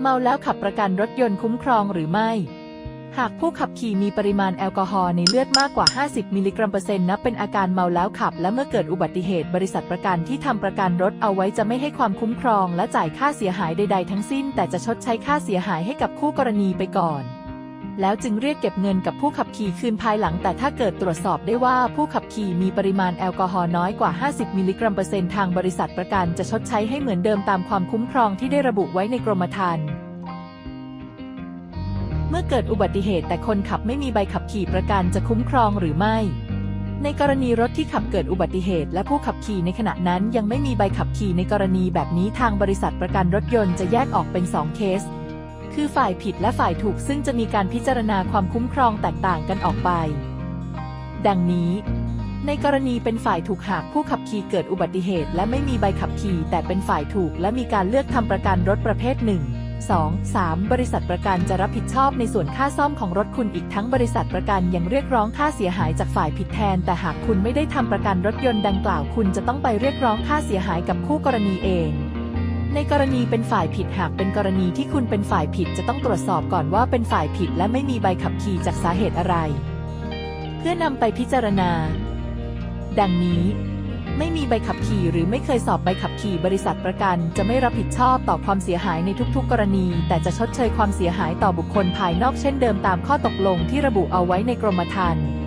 เมาแล้วขับประกันรถยนต์คุ้มครองหรือไม่ หากผู้ขับขี่มีปริมาณแอลกอฮอล์ในเลือดมากกว่า 50 มิลลิกรัมเปอร์เซ็นต์นับเป็นอาการเมาแล้วขับ และเมื่อเกิดอุบัติเหตุบริษัทประกันที่ทำประกันรถเอาไว้จะไม่ให้ความคุ้มครอง และจ่ายค่าเสียหายใด ๆ ทั้งสิ้น แต่จะชดใช้ค่าเสียหายให้กับคู่กรณีไปก่อน แล้วจึงเรียกเก็บเงินกับผู้ขับขี่คืนภายหลัง แต่ถ้าเกิดตรวจสอบได้ว่าผู้ขับขี่มีปริมาณแอลกอฮอล์น้อยกว่า 50 มิลลิกรัมเปอร์เซ็นต์ทางบริษัทประกันจะชดใช้ให้เหมือนเดิมตามความคุ้มครองที่ได้ระบุไว้ในกรมธรรม์เมื่อเกิดอุบัติเหตุแต่คนขับไม่มีใบขับขี่ประกันจะคุ้มครองหรือไม่ ในกรณีรถที่ขับเกิดอุบัติเหตุ และผู้ขับขี่ในขณะนั้นยังไม่มีใบขับขี่ในกรณีแบบนี้ทางบริษัทประกันรถยนต์จะแยกออกเป็น 2 เคส คือฝ่ายผิดและฝ่ายถูกซึ่งจะมีการพิจารณาความคุ้มครองแตกต่างกันออกไป ดังนี้ ในกรณีเป็นฝ่ายถูกหากผู้ขับขี่เกิดอุบัติเหตุ และไม่มีใบขับขี่ แต่เป็นฝ่ายถูกและมีการเลือกทำประกันรถประเภท1 2 3 บริษัทประกันจะรับผิดชอบในส่วนค่าซ่อมของรถคุณอีกทั้งบริษัทประกันยังเรียกร้องค่าเสียหายจากฝ่ายผิดแทน แต่หากคุณไม่ได้ทำประกันรถยนต์ดังกล่าวคุณจะต้องไปเรียกร้องค่าเสียหายกับคู่กรณีเอง ในกรณีเป็นฝ่ายผิดหากเป็นกรณีที่คุณเป็นฝ่ายผิดจะต้องตรวจสอบก่อนว่าเป็นฝ่ายผิดและไม่มีใบขับขี่จากสาเหตุอะไร เพื่อนำไปพิจารณา ดังนี้ ไม่มีใบขับขี่หรือไม่เคยสอบใบขับขี่บริษัทประกัน จะไม่รับผิดชอบต่อความเสียหายในทุก ๆ กรณี แต่จะชดเชยความเสียหายต่อบุคคลภายนอกเช่นเดิมตามข้อตกลงที่ระบุเอาไว้ในกรมธรรม์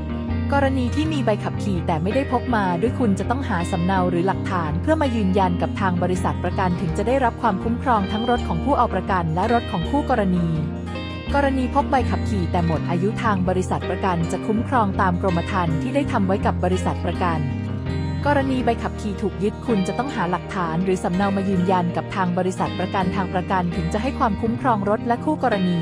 กรณีที่มีใบขับขี่แต่ไม่ได้พกมาด้วยคุณจะต้องหาสำเนาหรือหลักฐาน เพื่อมายืนยันกับทางบริษัทประกันถึงจะได้รับความคุ้มครองทั้งรถของผู้เอาประกันและรถของคู่กรณี กรณีพกใบขับขี่แต่หมดอายุทางบริษัทประกันจะคุ้มครองตามกรมธรรม์ที่ได้ทำไว้กับบริษัทประกันกรณีใบขับขี่ถูกยึดคุณจะต้องหาหลักฐาน หรือสำเนามายืนยันกับทางบริษัทประกันทางประกันถึงจะให้ความคุ้มครองรถและคู่กรณี